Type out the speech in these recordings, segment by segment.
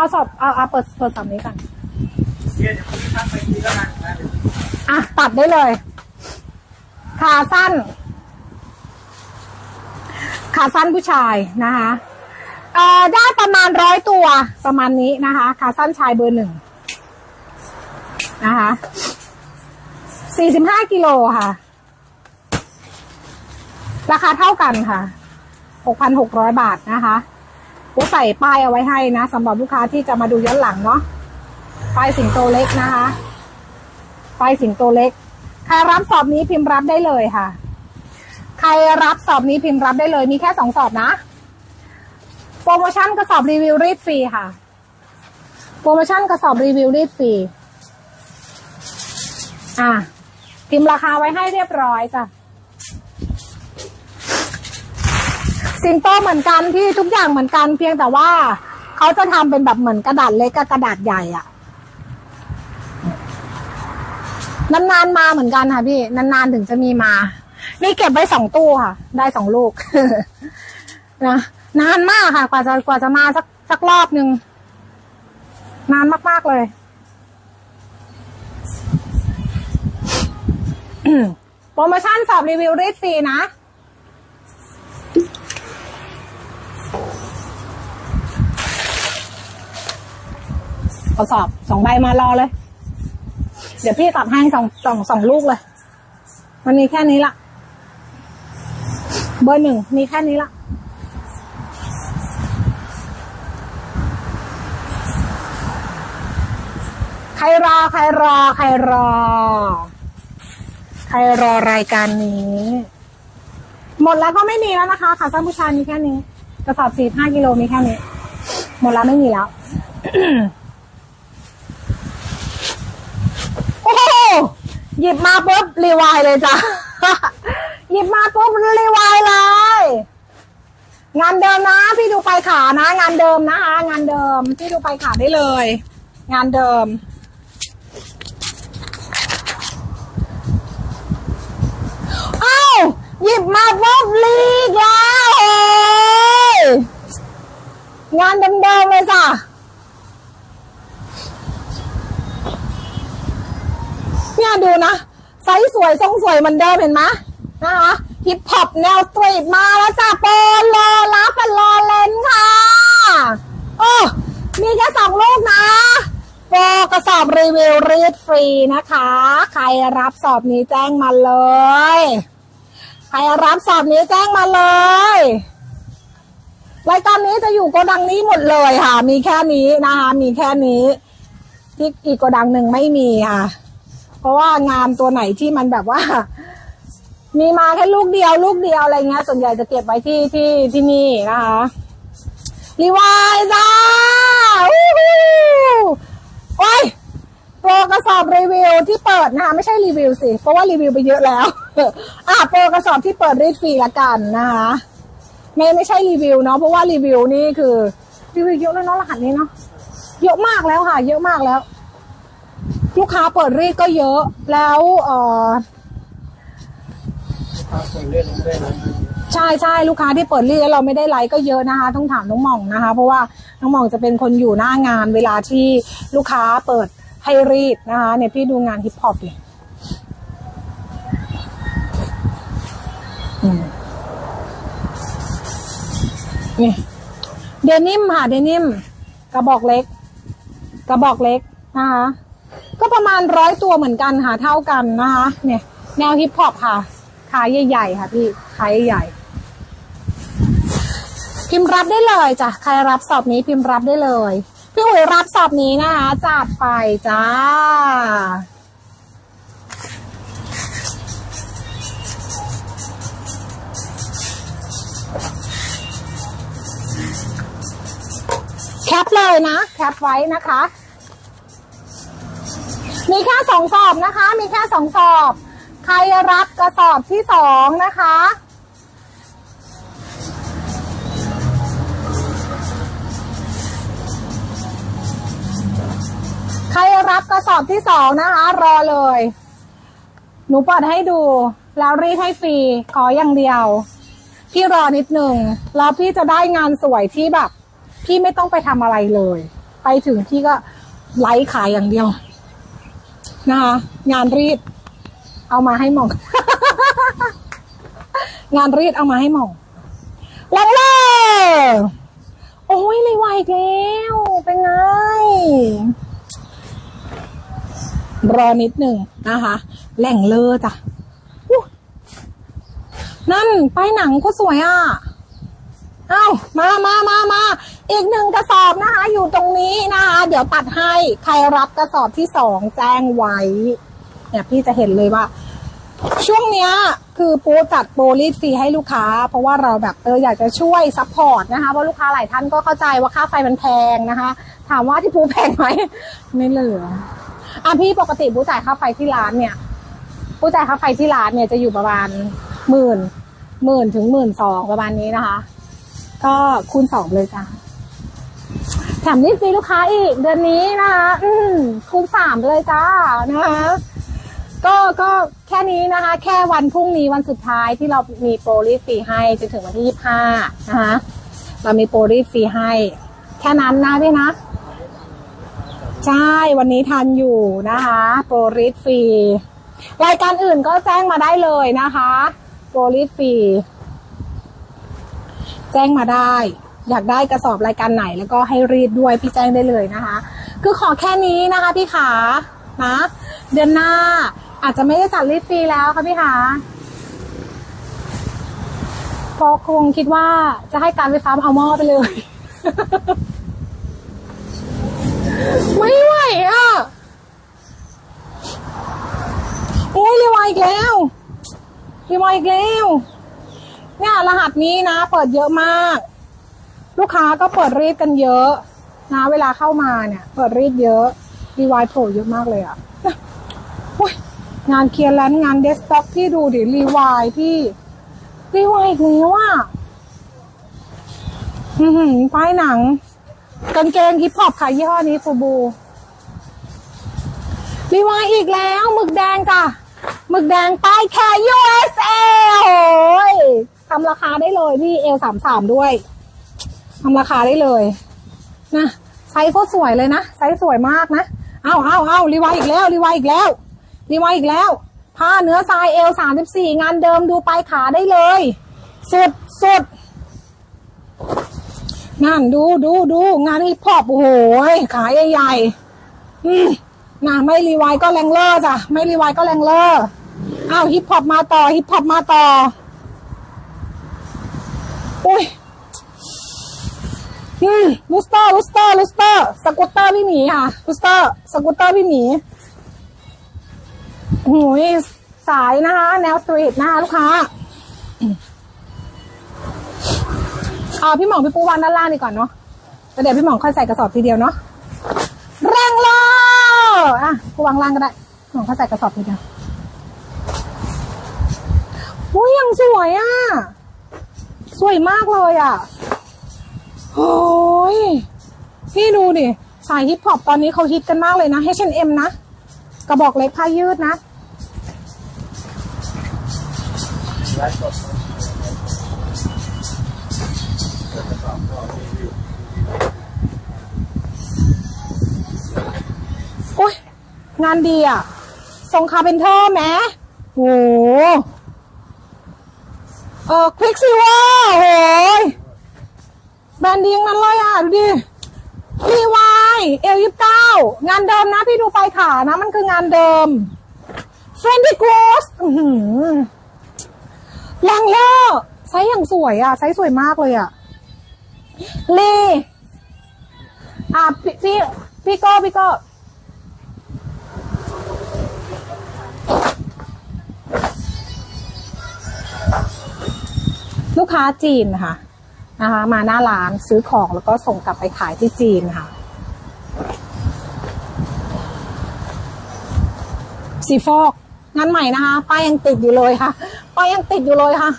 เอาสอบเอาเอาเปิดเปิดสอบนี้ก่อนเดี๋ยวผมทักไปทีล้วกันนะอะตัดได้เลย ขาสั้น ขาสั้นผู้ชายนะคะเอ่อได้ประมาณร้อยตัวประมาณนี้นะคะ ขาสั้นชายเบอร์หนึ่งนะคะสี่สิบห้ากิโลค่ะ ราคาเท่ากันค่ะหกพันหกร้อยบาทนะคะ กูใส่ป้ายเอาไว้ให้นะสำหรับลูกค้าที่จะมาดูย้อนหลังเนาะป้ายสิงโตเล็กนะคะป้ายสิงโตเล็ก ใครรับสอบนี้พิมพ์รับได้เลยค่ะ ใครรับสอบนี้พิมพ์รับได้เลย มีแค่สองสอบนะ โปรโมชั่นกระสอบรีวิวรีดฟรีค่ะ โปรโมชั่นกระสอบรีวิวรีดฟรีอะพิมพ์ราคาไว้ให้เรียบร้อยจ้ะ สิงโตเหมือนกันที่ทุกอย่างเหมือนกันเพียงแต่ว่าเขาจะทำเป็นแบบเหมือนกระดาษเล็กกับกระดาษใหญ่อะนานๆมาเหมือนกันค่ะพี่ นานๆถึงจะมีมา นี่เก็บไว้สองตู้ค่ะ ได้สองลูกนะนานมากค่ะ กว่าจะกว่าจะมาสักสักรอบหนึ่งนานมากๆเลยโปรโมชั่นสอบรีวิวรีดฟรีนะ เอาสอบสองใบมารอเลย เดี๋ยวพี่ตัดให้สองสองสองลูกเลย มันมีแค่นี้ละเบอร์หนึ่งมีแค่นี้ละใครรอ ใครรอ ใครรอ ใครรอรายการนี้ หมดแล้วก็ไม่มีแล้วนะคะขาสั้นผู้ชายมีแค่นี้ กระสอบสี่ห้ากิโลมีแค่นี้ หมดแล้วไม่มีแล้ว โอ้โห หยิบมาปุ๊บรีวายเลยจ้ะ หยิบมาปุ๊บรีวายเลย งานเดิมนะ พี่ดูไปขานะ งานเดิมนะคะงานเดิมพี่ดูไปขาได้เลย งานเดิมเอ้าหยิบมาปุ๊บรีกแล้วโอ้ยงานเดิมๆเลย เนี่ยดูนะไซส์สวยทรงสวยเหมือนเดิมเห็นไหมนะคะฮิปฮอปแนวสตรีทมาแล้วจ้ะโปโลลาฟันลอเลนค่ะโอ้มีแค่สองลูกนะโปรกระสอบรีวิวรีดฟรีนะคะ ใครรับสอบนี้แจ้งมาเลย ใครรับสอบนี้แจ้งมาเลยรายการนี้จะอยู่โกดังนี้หมดเลยค่ะ มีแค่นี้นะคะ มีแค่นี้ ที่อีกโกดังหนึ่งไม่มีค่ะ เพราะว่างานตัวไหนที่มันแบบว่า มีมาแค่ลูกเดียวลูกเดียวอะไรเงี้ย ส่วนใหญ่จะเก็บไว้ที่ที่ที่นี่นะคะรีวายจ้าวู้โอ้ยโปรกระสอบรีวิวที่เปิดนะคะไม่ใช่รีวิวสิ เพราะว่ารีวิวไปเยอะแล้ว อะโปรกระสอบที่เปิดรีดฟรีละกันนะคะไม่ไม่ใช่รีวิวเนาะเพราะว่ารีวิวนี่คือรีวิวเยอะแล้วเนาะรหัสนี้เนาะเยอะมากแล้วค่ะ เยอะมากแล้ว ลูกค้าเปิดรีดก็เยอะ แล้วเออครับผมเล่นเล่นใช่ใช่ลูกค้าที่เปิดรีดแล้วเราไม่ได้ไลฟ์ก็เยอะนะคะ ต้องถามน้องหม่องนะคะ เพราะว่าน้องหม่องจะเป็นคนอยู่หน้างานเวลาที่ลูกค้าเปิดให้รีดนะคะเนี่ยพี่ดูงานฮิปฮอปเลยนี่เดนิมค่ะเดนิมกระบอกเล็ก กระบอกเล็กนะคะ ก็ประมาณร้อยตัวเหมือนกันค่ะเท่ากันนะคะ เนี่ย แนวฮิปฮอปค่ะ ขายใหญ่ ๆ ค่ะพี่ ขายใหญ่พิมพ์รับได้เลยจ้ะ ใครรับสอบนี้พิมพ์รับได้เลย พี่อุ๋ยรับสอบนี้นะคะจัดไปจ้า แคปเลยนะ แคปไว้นะคะ มีแค่สองสอบนะคะ มีแค่สองสอบ ใครรับกระสอบที่สองนะคะ ใครรับกระสอบที่สองนะคะ รอเลย หนูเปิดให้ดู แล้วรีดให้ฟรี ขออย่างเดียว พี่รอนิดหนึ่งแล้วพี่จะได้งานสวยที่แบบ พี่ไม่ต้องไปทำอะไรเลย ไปถึงที่ก็ไลฟ์ขายอย่างเดียว นะคะงานรีด เอามาให้หมอง งานรีดเอามาให้หมองลังเลโอ้ยเลยไวอีกแล้ว เป็นไง รอนิดหนึ่งนะคะ แหล่งเลอจ้ะนั่นป้ายหนังก็สวยอะ เอ้ามามามามาอีกหนึ่งกระสอบนะคะ อยู่ตรงนี้นะคะเดี๋ยวตัดให้ใครรับกระสอบที่สองแจ้งไว้ เนี่ยพี่จะเห็นเลยว่า ช่วงเนี้ยคือปูจัดโปรลีดฟรีให้ลูกค้า เพราะว่าเราแบบเอออยากจะช่วยซัพพอร์ตนะคะเพราะลูกค้าหลายท่านก็เข้าใจว่าค่าไฟมันแพงนะคะ ถามว่าที่ปูแพงไหมไม่เหลืออะพี่ปกติปูจ่ายค่าไฟที่ร้านเนี่ยปูจ่ายค่าไฟที่ร้านเนี่ยจะอยู่ประมาณหมื่นหมื่นถึงหมื่นสองประมาณนี้นะคะ ก็คูณสองเลยจ้ะแถมนี่ฟรีลูกค้าอีกเดือนนี้นะคะอืมคูณสามเลยจ้านะคะก็ก็แค่นี้นะคะ แค่วันพรุ่งนี้วันสุดท้ายที่เรามีโปรลีฟรีให้จนถึงวันที่ยี่ห้านะคะเรามีโปรลีฟรีให้ แค่นั้นนะพี่นะใช่วันนี้ทันอยู่นะคะ โปรลีฟรีรายการอื่นก็แจ้งมาได้เลยนะคะ โปรลีฟรี แจ้งมาได้ อยากได้กระสอบรายการไหนแล้วก็ให้รีดด้วยพี่แจ้งได้เลยนะคะ คือขอแค่นี้นะคะพี่ขานะเดือนหน้าอาจจะไม่ได้จัดรีดฟรีแล้วค่ะพี่ขาเพราะคงคิดว่าจะให้การไฟฟ้าเอาหม้อไปเลย ไม่ไหวอะ โอ้ยเรียวอีกแล้วเรียวอีกแล้ว เนี่ยรหัสนี้นะ เปิดเยอะมาก ลูกค้าก็เปิดรีดกันเยอะ นะ เวลาเข้ามาเนี่ย เปิดรีดเยอะรีวายโผล่เยอะมากเลยอะ่ะงานเคลียร์แลนซ์งานเดสก์ท็อปที่ดูดิรีวายพี่รีวายอีกแล้วอะอือหือป้ายหนังกางเกงฮิปฮอปขายยี่ห้อนี้ฟูบูรีวายอีกแล้วหมึกแดงจ้ะหมึกแดงป้ายแค่ USA โอ้ย ทำราคาได้เลยพี่เอลสามสามด้วยทำราคาได้เลยนะไซส์โคตรสวยเลยนะไซส์สวยมากนะเอาเอาเอารีวายอีกแล้วรีวายอีกแล้วรีวายอีกแล้วผ้าเนื้อทรายเอลสามสิบสี่งานเดิมดูปลายขาได้เลย สุดสุดนั่นดูดูดูงานฮิปฮอปโอ้โหขาใหญ่ๆอืมนะไม่รีไวก็แรงเลอร์จ้ะไม่รีไวก็แรงเลอร์อ้าวฮิปฮอปมาต่อฮิปฮอปมาต่อ อุ้ยอืมลูสเตอร์ลูสเตอร์ลูสเตอร์สกูตเตอร์พี่หมีค่ะลูสเตอร์สกูตเตอร์พี่หมีโอ้ยสายนะคะ แนวสตรีทนะคะลูกค้าเอาพี่หมองพี่ปูวางด้านล่างดีก่อนเนาะแล้วเดี๋ยวพี่หมองค่อยใส่กระสอบทีเดียวเนาะแรงเลออะกูวางล่างก็ได้หนูเขาใส่กระสอบทีเดียวอุ้ยยังสวยอะ สวยมากเลยอะโอ้ยพี่ดูดิ สายฮิปฮอปตอนนี้เขาฮิตกันมากเลยนะ H&M นะ กระบอกเล็กผ้ายืดนะ โอ้ย งานดีอะทรงคาร์เพนเทอร์แหมโห เออควิกซิว่าโหยแบรนด์ดีงนั้นเลยอะ ดูดิรีวายเอลยี่เก้างานเดิมนะพี่ดูไปลายขานะ มันคืองานเดิมเฟรนดี้กรอสลังเลอร์ไซส์อย่างสวยอะไซส์สวยมากเลยอะลีอะพี่พี่พี่ก้พี่ก้ ลูกค้าจีนค่ะนะคะ มาหน้าร้านซื้อของแล้วก็ส่งกลับไปขายที่จีนค่ะ สีฟอกงานใหม่นะคะป้ายยังติดอยู่เลยค่ะป้ายยังติดอยู่เลยค่ะ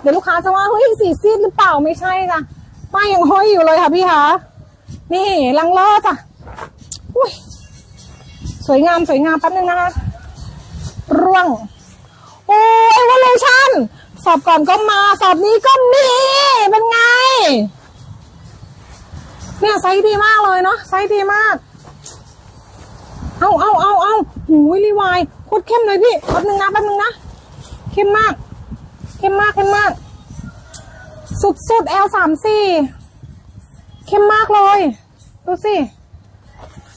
เดี๋ยวลูกค้าจะว่าเฮ้ยสีซีดหรือเปล่าไม่ใช่จ้ะป้ายยังห้อยอยู่เลยค่ะพี่คะนี่ลังเลอจ้ะอุ้ยสวยงามสวยงามแป๊บนึงนะคะร่วง โอ้เอวอลูชัน อบก่อนก็มา สอบนี้ก็มี เป็นไง เนี่ยไซส์ดีมากเลยเนาะไซส์ดีมาก เอาเอาเอาเอาหูยรีวายโคตรเข้มเลยพี่แป๊บนึงนะแป๊บนึงนะ เข้มมาก เข้มมากเข้มมาก สุดสุด L สามสี่เข้มมากเลย ดูสิ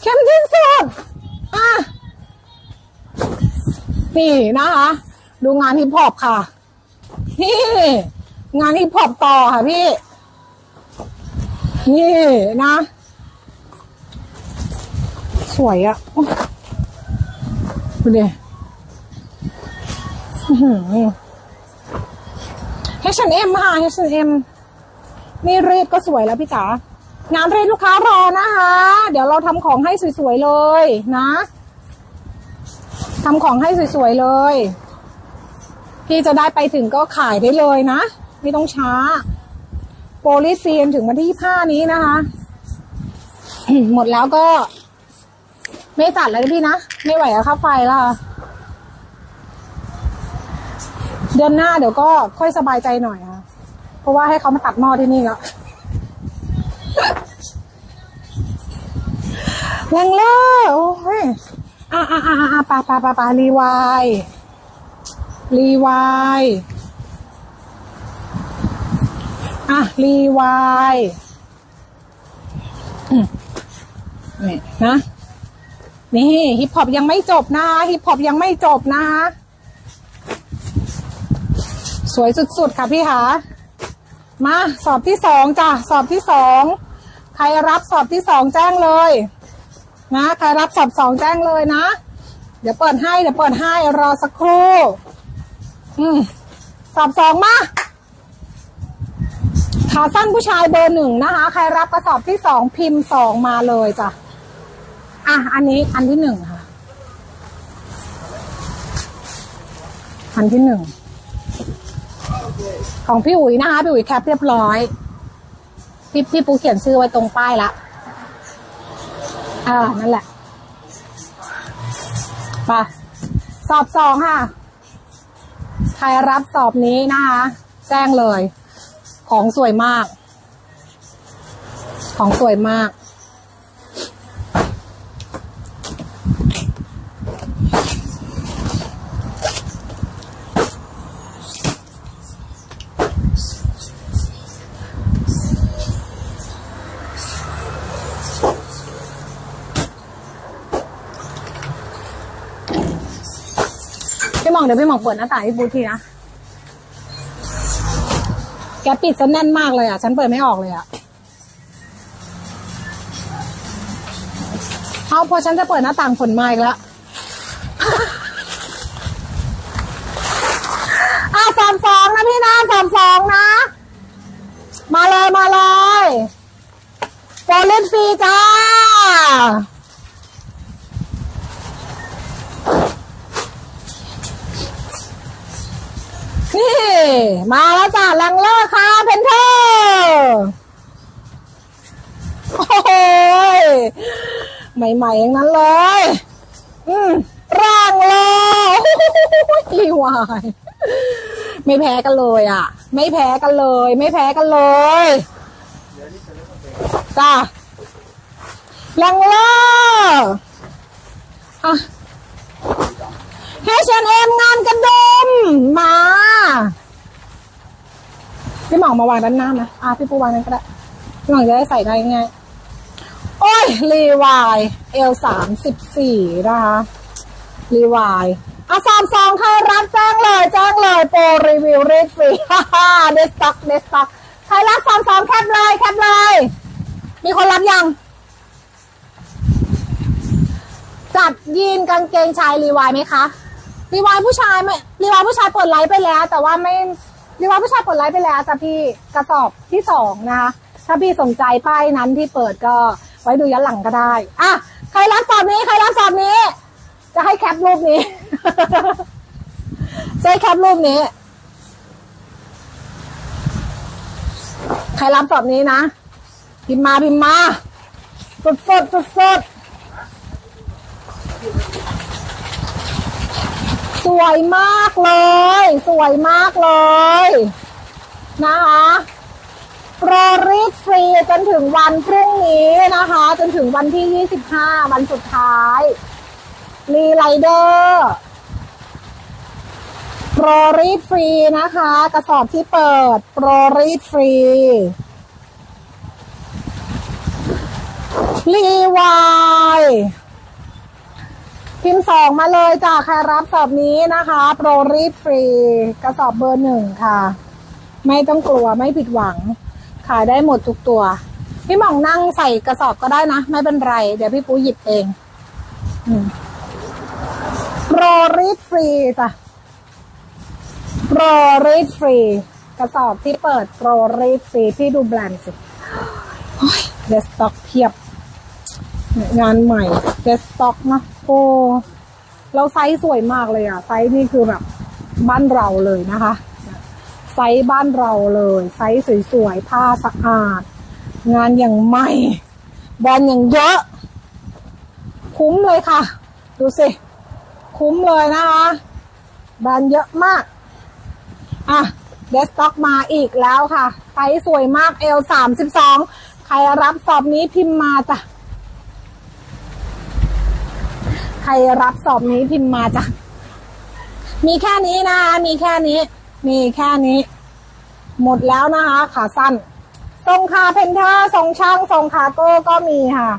เข้มที่สุด อะ นี่นะคะ ดูงานฮิปฮอปค่ะ นี่ งานฮิปฮอปต่อค่ะพี่ นี่นะ สวยอะดูดิ H&M ค่ะ H&M นี่รีดก็สวยแล้วพี่จ๋างานรีดลูกค้ารอนะคะ เดี๋ยวเราทำของให้สวยๆเลยนะทำของให้สวยๆเลย พี่จะได้ไปถึงก็ขายได้เลยนะ ไม่ต้องช้า โปรลิซีนถึงวันที่ห้านี้นะคะ หมดแล้วก็ ไม่จัดแล้วพี่นะ ไม่ไหวกับค่าไฟแล้วค่ะเดือนหน้าเดี๋ยวก็ค่อยสบายใจหน่อยค่ะ เพราะว่าให้เขามาตัดหม้อที่นี่แล้วแรงเลอโอ้ยอะอะอะอะปาปาปาปารีวาย รีวายอะรีวายนี่นะ นี่ฮิปฮอปยังไม่จบนะคะฮิปฮอปยังไม่จบนะคะสวยสุดๆค่ะพี่คะมาสอบที่สองจ้ะสอบที่สองใครรับสอบที่สองแจ้งเลย นะใครรับสอบสองแจ้งเลยนะ เดี๋ยวเปิดให้เดี๋ยวเปิดให้รอสักครู่ อืมสอบสองมาขาสั้นผู้ชายเบอร์หนึ่งนะคะ ใครรับกระสอบที่สองพิมพ์สองมาเลยจ้ะ อะ อันนี้อันที่หนึ่งค่ะ อันที่หนึ่ง ของพี่อุ๋ยนะคะ พี่อุ๋ยแคปเรียบร้อย พี่พี่ปูเขียนชื่อไว้ตรงป้ายละอ่านั่นแหละไปสอบสองค่ะ ครรับสอบนี้นะคะแจ้งเลย ของสวยมาก ของสวยมาก องเดี๋ยวพี่หมองเปิดหน้าต่างให้บูทีนะ แกปิดซะแน่นมากเลยอะ ฉันเปิดไม่ออกเลยอะ เอาพอฉันจะเปิดหน้าต่างฝนมาอีกแล้วอะสามสองนะพี่นะสามสองนะ มาเลย มาเลยโปรเล่นฟรีจ้า มาแล้วจ้ะแรงเลอร์ค่ะเพนเทอร์โอ้ยใหม่ๆอย่างนั้นเลย อืมร่างเลยรีวายไม่แพ้กันเลยอะ ไม่แพ้กันเลย ไม่แพ้กันเลยจ้ะแรงเลอร์อะ H&M งานกระดมมา พี่หมองมาวางด้านหน้านะอะพี่ปูวางนั้นก็ได้พี่หมองจะได้ใส่ได้ง่ายโอ้ยรีวายเอลสามสิบสี่นะคะรีวายอะสามสองใครรับแจ้งเลยแจ้งเลยโปรรีวิวเรียกฟรีฮ่าฮ่าเดสต็อกเดสต็อกใครรับสามสองแคปเลยแคปเลย มีคนรับยัง จัดยีนกางเกงชายรีวายไหมคะรีวายผู้ชายไม่รีวายผู้ชายเปิดไลฟ์ไปแล้ว แต่ว่าไม่ รีวาผู้ชายเปิดไลฟ์ไปแล้วจ้ะพี่กระสอบที่สองนะคะถ้าพี่สนใจป้ายนั้นที่เปิดก็ไว้ดูย้อนหลังก็ได้อะใครรับสอบนี้ใครรับสอบนี้ จะให้แคปรูปนี้จะให้แคปรูปนี้ ใครรับสอบนี้นะ พิมพ์มาพิมพ์มาสดสดสดสด สวยมากเลย สวยมากเลย นะคะโปรรีดฟรีจนถึงวันพรุ่งนี้นะคะ จนถึงวันที่ 25 วันสุดท้ายรีไลเดอร์โปรรีดฟรีนะคะ กระสอบที่เปิดโปรรีดฟรีรีวาย พิมพ์สองมาเลยจ้ะใครรับสอบนี้นะคะ โปรรีดฟรี กระสอบเบอร์หนึ่งค่ะ ไม่ต้องกลัวไม่ผิดหวัง ขายได้หมดทุกตัว พี่หม่องนั่งใส่กระสอบก็ได้นะ ไม่เป็นไร เดี๋ยวพี่ปูหยิบเองโปรรีดฟรีจ้ะโปรรีดฟรี กระสอบที่เปิดโปรรีดฟรีพี่ดูแบรนด์สิเดสต็อกเพียบ งานใหม่เดสต็อกนะ โอ้แล้วไซส์สวยมากเลยอะ ไซส์นี่คือแบบบ้านเราเลยนะคะ ไซส์บ้านเราเลย ไซส์สวยๆผ้าสะอาด งานอย่างใหม่แบรนด์อย่างเยอะ คุ้มเลยค่ะ ดูสิ คุ้มเลยนะคะแบรนด์เยอะมาก อะเดสต็อกมาอีกแล้วค่ะ ไซส์สวยมากเอลสามสิบสองใครรับสอบนี้พิมพ์มาจ้ะ ใครรับสอบนี้พิมพ์มาจ้ะมีแค่นี้นะคะ มีแค่นี้ มีแค่นี้ หมดแล้วนะคะ ขาสั้น ทรงคาเพนทอร์ทรงช่างทรงคาโก้ก็มีค่ะ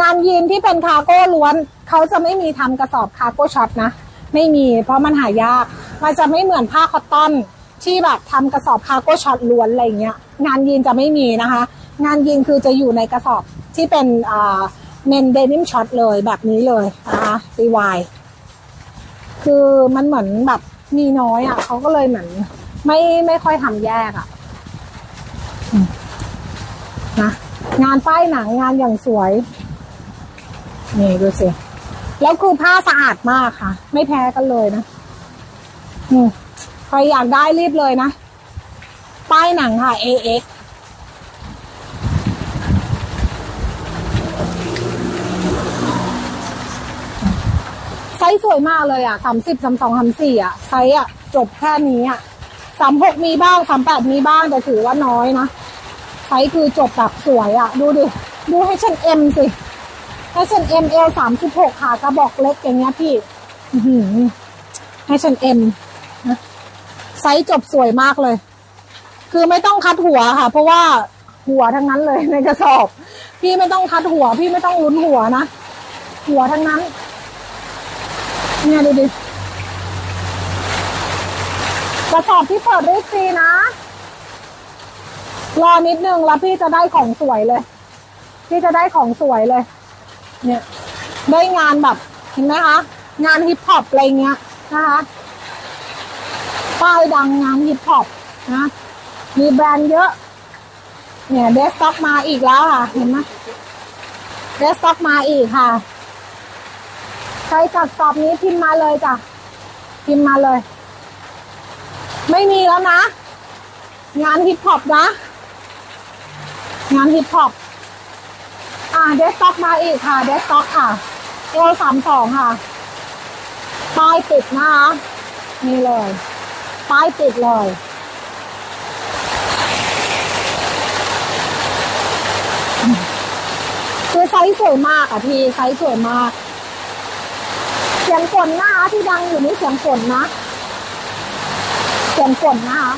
งานยีนที่เป็นคาโก้ล้วน เขาจะไม่มีทำกระสอบคาโก้ช็อตนะ ไม่มีเพราะมันหายาก มันจะไม่เหมือนผ้าคอตตอนที่แบบทำกระสอบคาโก้ช็อตล้วนอะไรเงี้ย งานยีนจะไม่มีนะคะ งานยีนคือจะอยู่ในกระสอบที่เป็นอ่า เมนเดนิมช็อตเลยแบบนี้เลยนะคะรีวายคือมันเหมือนแบบมีน้อยอะเขาก็เลยเหมือน ไม่ไม่ค่อยทำแยกอะนะงานป้ายหนังงานอย่างสวย นี่ดูสิ แล้วคือผ้าสะอาดมากค่ะ ไม่แพ้กันเลยนะอืมใครอยากได้รีบเลยนะ ป้ายหนังค่ะ AX ไซส์สวยมากเลยอะสามสิบสามสองสามสี่อะไซส์อะจบแค่นี้อะสามหกมีบ้างสามแปดมีบ้างแต่ถือว่าน้อยนะไซส์คือจบแบบสวยอะ ดูดิดูให้ฉันเอ็มสิให้ฉันเอ็มเอลสามสิบหกค่ะกระบอกเล็กอย่างเงี้ยพี่อือหือให้ฉันเอ็มนะไซส์จบสวยมากเลย คือไม่ต้องคัดหัวค่ะ เพราะว่าหัวทั้งนั้นเลยในกระสอบ พี่ไม่ต้องคัดหัว พี่ไม่ต้องลุ้นหัวนะ หัวทั้งนั้น เนี่ยดูดิ กระสอบที่เปิดได้ฟรีนะ รอนิดนึงแล้วพี่จะได้ของสวยเลย พี่จะได้ของสวยเลย เนี่ย ได้งานแบบเห็นไหมคะ งานฮิปฮอปอะไรเงี้ยนะคะป้ายดังงานฮิปฮอปนะ มีแบรนด์เยอะ เนี่ยเดสต็อกมาอีกแล้วค่ะ เห็นไหมเดสต็อกมาอีกค่ะ ใครจัดสอบนี้พิมพ์มาเลยจ้ะพิมพ์มาเลย ไม่มีแล้วนะ งานฮิปฮอปนะ งานฮิปฮอปอ่าเดสต็อกมาอีกค่ะเดสต็อกค่ะเอลสามสองค่ะป้ายติดนะคะนี่เลยป้ายติดเลยคือไซส์สวยมากอะพี่ไซส์สวยมาก เสียงฝนนะคะที่ดังอยู่นี่เสียงฝนนะ เสียงฝนนะคะ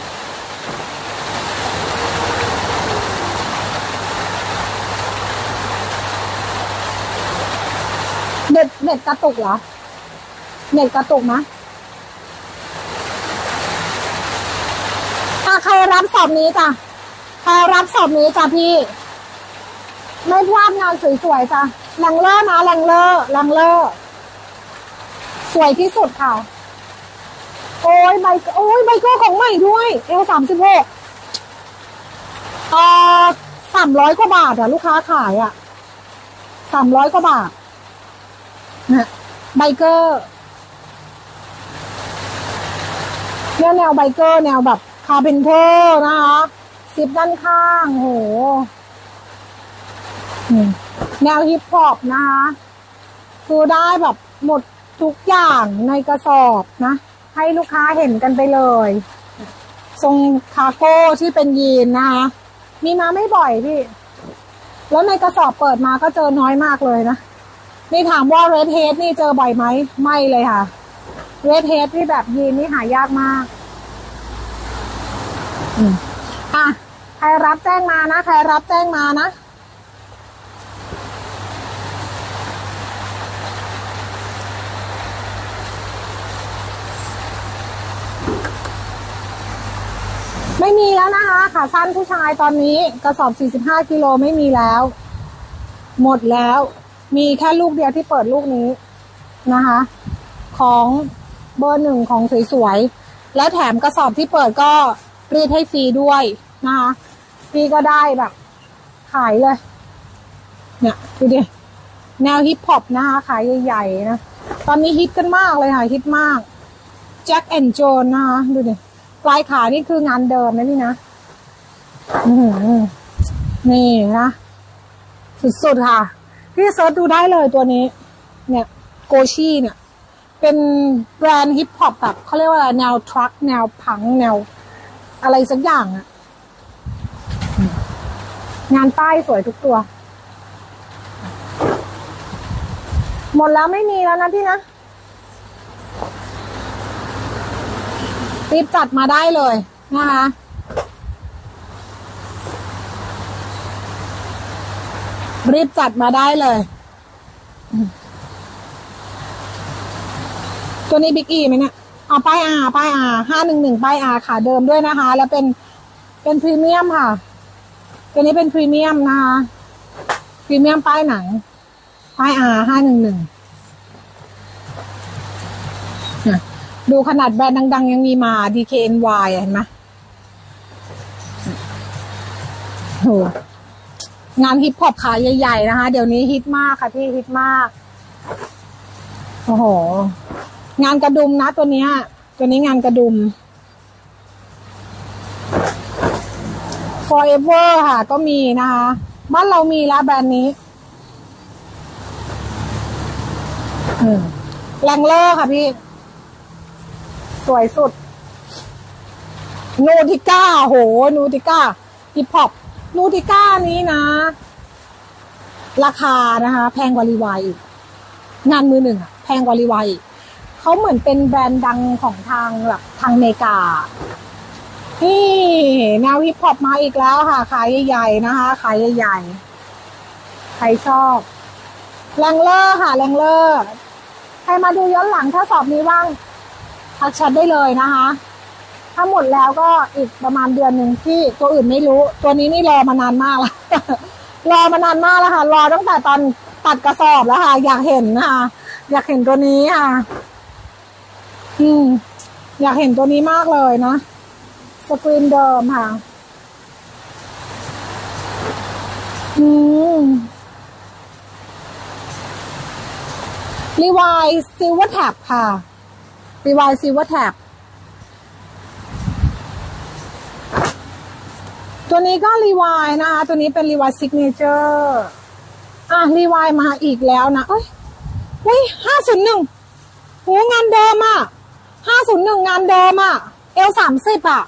เน็ตเน็ตกระตุกเหรอ เน็ตกระตุกนะถ้าใครรับสอบนี้จ้ะใครรับสอบนี้จ้ะพี่ ไม่พลาดงานสวยๆจ้ะแรงเลอร์นะแรงเลอร์แรงเลอร์ สวยที่สุดค่ะ โอ้ยใบโอ้ยใบเกอร์ของใหม่ด้วย เอลสามสิบหกเอ่อสามร้อยกว่าบาทอะลูกค้าขายอะสามร้อยกว่าบาทนะไบเกอร์เนี่ยแนวไบเกอร์แนวแบบคาร์เพนเทอร์นะคะซิปด้านข้างโหอืมแนวฮิปฮอปนะคะคือได้แบบหมด ทุกอย่างในกระสอบนะ ให้ลูกค้าเห็นกันไปเลย ทรงคารโก้ที่เป็นยีนนะคะมีมาไม่บ่อยพี่ แล้วในกระสอบเปิดมาก็เจอน้อยมากเลยนะ นี่ถามว่าเรดเฮดนี่เจอบ่อยไหม ไม่เลยค่ะ เรดเฮดที่แบบยีนนี่หายากมากอะ ใครรับแจ้งมานะ ใครรับแจ้งมานะ ไม่มีแล้วนะคะขาสั้นผู้ชายตอนนี้กระสอบ 45กิโลไม่มีแล้ว หมดแล้ว มีแค่ลูกเดียวที่เปิดลูกนี้นะคะ ของเบอร์หนึ่งของสวยๆ และแถมกระสอบที่เปิดก็รีดให้ฟรีด้วยนะคะฟรีก็ได้แบบ ขายเลย เนี่ยดูดิแนวฮิปฮอปนะคะขายใหญ่ๆนะ ตอนนี้ฮิตกันมากเลยค่ะ ฮิตมากแจ็คแอนด์โจนนะคะดูดิ ลายขานี่คืองานเดิมนะพี่นะนี่นะ สุดๆค่ะ พี่เซิร์ชดูได้เลยตัวนี้ เนี่ย โกชี่เนี่ย เป็นแบรนด์ฮิปฮอปแบบเขาเรียกว่าแนวทรัคแนวพังแนว อะไรสักอย่างอะงานป้ายสวยทุกตัว หมดแล้วไม่มีแล้วนะพี่นะ รีบจัดมาได้เลยนะคะรีบจัดมาได้เลย ตัวนี้บิ๊กอีไหมเนี่ยเอาป้ายอาป้ายอาห้าหนึ่งหนึ่งป้ายอาขาเดิมด้วยนะคะ แล้วเป็นเป็นพรีเมียมค่ะ ตัวนี้เป็นพรีเมียมนะคะพรีเมียมป้ายหนังป้ายอาห้าหนึ่งหนึ่ง ดูขนาดแบรนด์ดัง ๆ ยังมีมา DKNY เห็นไหมโหงานฮิปฮอปขายใหญ่ ๆ นะคะ เดี๋ยวนี้ฮิตมากค่ะพี่ฮิตมาก โอ้โห งานกระดุมนะตัวเนี้ย ตัวนี้งานกระดุม Forever ค่ะ ก็มีนะคะ บ้านเรามีแล้วแบรนด์นี้แรงเลอร์ค่ะพี่ สวยสุดนูติก้า โหนูติก้าฮิปฮอปนูติก้านี้นะ ราคานะคะ แพงกว่ารีไวอีกงานมือหนึ่งอะแพงกว่ารีไวเขาเหมือนเป็นแบรนด์ดังของทางแบบทางเมกา นี่แนวฮิปฮอปมาอีกแล้วค่ะ ขายใหญ่ๆนะคะ ขายใหญ่ๆ ใครชอบแรงเลอร์ค่ะแรงเลอร์ใครมาดูย้อนหลังถ้าสอบนี้ว่าง ทักแชทได้เลยนะคะ ถ้าหมดแล้วก็อีกประมาณเดือนหนึ่งที่ตัวอื่นไม่รู้ ตัวนี้นี่รอมานานมากแล้วรอมานานมากแล้วค่ะ รอตั้งแต่ตอนตัดกระสอบแล้วค่ะ อยากเห็นนะคะ อยากเห็นตัวนี้ค่ะ อืม อยากเห็นตัวนี้มากเลยนะ สกรีนเดิมค่ะ อืมรีวายซิลเวอร์แท็บค่ะ รีวายซิวอร์แท็บตัวนี้ก็รีวายนะคะตัวนี้เป็นรีวายซิกเนเจอร์อะรีวายมาอีกแล้วนะเอ้ยเฮ้ยห้าศูนย์หนึ่งโหงานเดิมอะห้าศูนย์หนึ่งงานเดิมอะเอลสามสิบอะ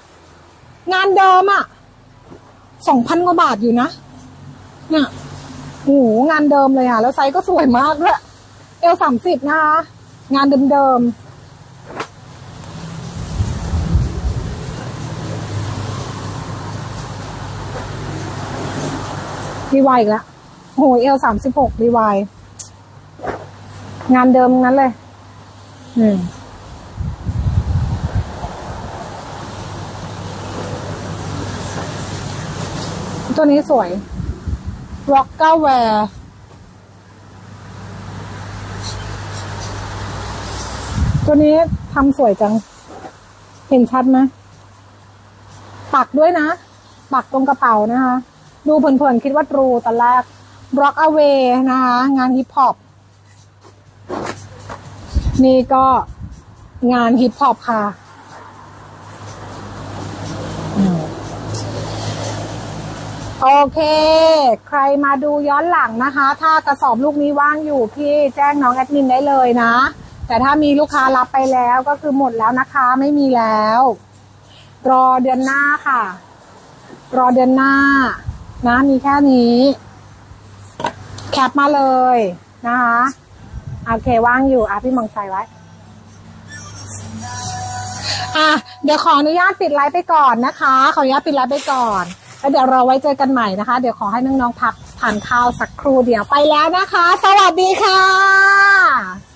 งานเดิมอะสองพันกว่าบาทอยู่นะเนี่ยโหงานเดิมเลยอะ แล้วไซส์ก็สวยมากด้วยเอลสามสิบนะคะ งานเดิมๆ รีวายอีกแล้วโหเอลสามสิบหกรีวายงานเดิมนั้นเลย อืมตัวนี้สวย Rock ก้าแวร์ตัวนี้ทำสวยจัง เห็นชัดไหมปักด้วยนะ ปักตรงกระเป๋านะคะ ดูเผินๆคิดว่าตรูตอนแรก Rock Away นะคะงานฮิปฮอปนี่ก็งานฮิปฮอปค่ะโอเค ใครมาดูย้อนหลังนะคะ ถ้ากระสอบลูกนี้ว่างอยู่พี่แจ้งน้องแอดมินได้เลยนะ แต่ถ้ามีลูกค้ารับไปแล้วก็คือหมดแล้วนะคะ ไม่มีแล้ว รอเดือนหน้าค่ะ รอเดือนหน้า นะมีแค่นี้ แคปมาเลยนะคะโอเคว่างอยู่อะพี่มองใส่ไว้ อะเดี๋ยวขออนุญาตปิดไลฟ์ไปก่อนนะคะ ขออนุญาตปิดไลฟ์ไปก่อนแล้วเดี๋ยวเราไว้เจอกันใหม่นะคะ เดี๋ยวขอให้น้องๆพักทานข้าวสักครู่เดียวไปแล้วนะคะ สวัสดีค่ะ